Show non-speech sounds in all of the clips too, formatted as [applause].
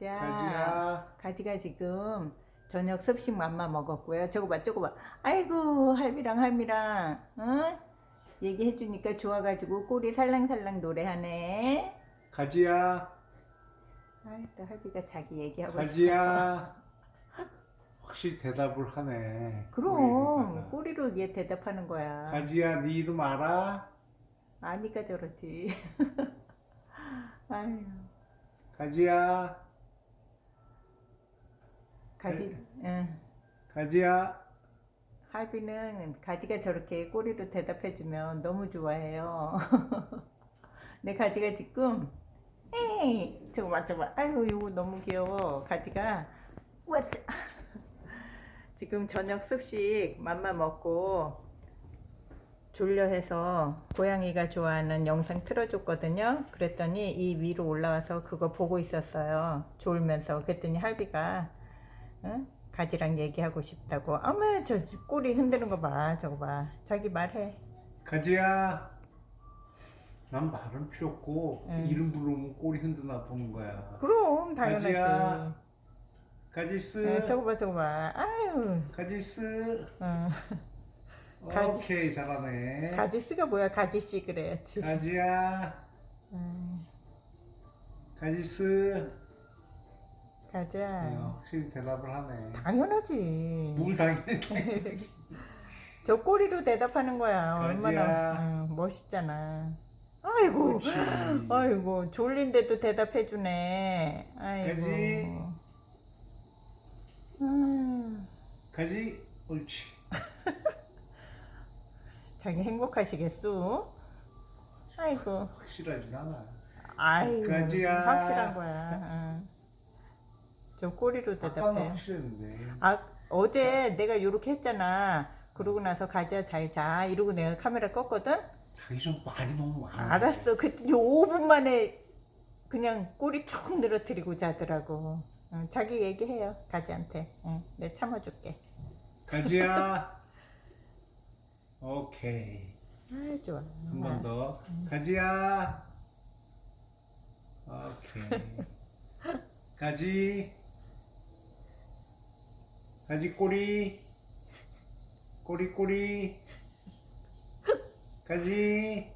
자, 가지야. 가지가 지금 저녁 습식 맘마 먹었고요. 저거 봐, 저거 봐. 아이고, 할미랑 할미랑, 응? 얘기해주니까 좋아가지고 꼬리 살랑살랑 노래하네. 가지야. 아이, 또 할비가 자기 얘기하고. 가지야. 확실히 대답을 하네. 그럼, 꼬리에다가. 꼬리로 얘 대답하는 거야. 가지야, 네 이름 알아? 아니까 저러지. [laughs] 아유, 가지야. 가지, 응. 가지야. 할비는 가지가 저렇게 꼬리로 대답해주면 너무 좋아해요. [laughs] 내 가지가 지금 에이 저거 봐 저거 봐 아이고 이거 너무 귀여워 가지가 왔자 [laughs] 지금 저녁 습식 맘마 먹고 졸려 해서 고양이가 좋아하는 영상 틀어줬거든요. 그랬더니 이 위로 올라와서 그거 보고 있었어요. 졸면서 그랬더니 할비가 응? 가지랑 얘기하고 싶다고. 어머 저 꼬리 흔드는 거 봐. 저거 봐. 자기 말해. 가지야. 난 말은 필요 없고 응. 이름 부르면 꼬리 흔드나 보는 거야. 그럼 당연하지. 가지야. 가지스. 네, 저거 봐 저거 봐. 아유. 가지스. 응. [laughs] 가지. 오케이 잘하네. 가지스가 뭐야? 가지씨 그래야지. 가지야. 음, 가지스. 가자. 네, 확실히 대답을 하네. 당연하지. 뭘 당연히 [laughs] 저 꼬리로 대답하는 거야. 얼마나 응, 멋있잖아. 아이고. 그렇지. 아이고 졸린데도 대답해주네. 아이고. 가지. 음, 가지. 옳지. [laughs] 자기 행복하시겠소? 아이고. 확실하진 않아. 아이고. 가지야. 확실한 거야. 응. 저 꼬리로 대답해. 확실했는데. 아 어제 내가 이렇게 했잖아. 그러고 나서 가지야 잘 자. 이러고 내가 카메라 껐거든. 자기 좀 말이 너무 많아. 알았어. 그랬더니 5분 만에 그냥 꼬리 쭉 늘어뜨리고 자더라고. 응, 자기 얘기해요. 가지한테. 응, 내가 참아줄게. 가지야. [laughs] 오케이. 아 좋아. 한 번 더. 가지야. 오케이. [laughs] 가지. 가지 꼬리. 꼬리 꼬리. 가지.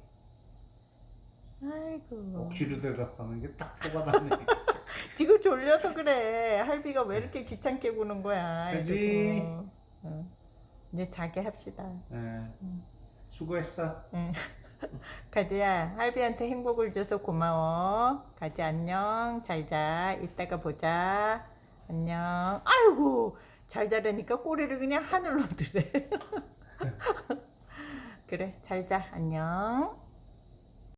아이고. 억지로 대답하는 게 딱 뽑아놨네. [laughs] 지금 졸려서 그래. 할비가 왜 이렇게 귀찮게 구는 거야. 이러고. 응. 이제 자게 합시다. 예. 수고했어. 응. [laughs] 가지야, 할비한테 행복을 줘서 고마워. 가지 안녕. 잘 자. 이따가 보자. 안녕. 아이고, 잘 자라니까 꼬리를 그냥 하늘로 [laughs] 드래. [laughs] 그래, 잘 자. 안녕.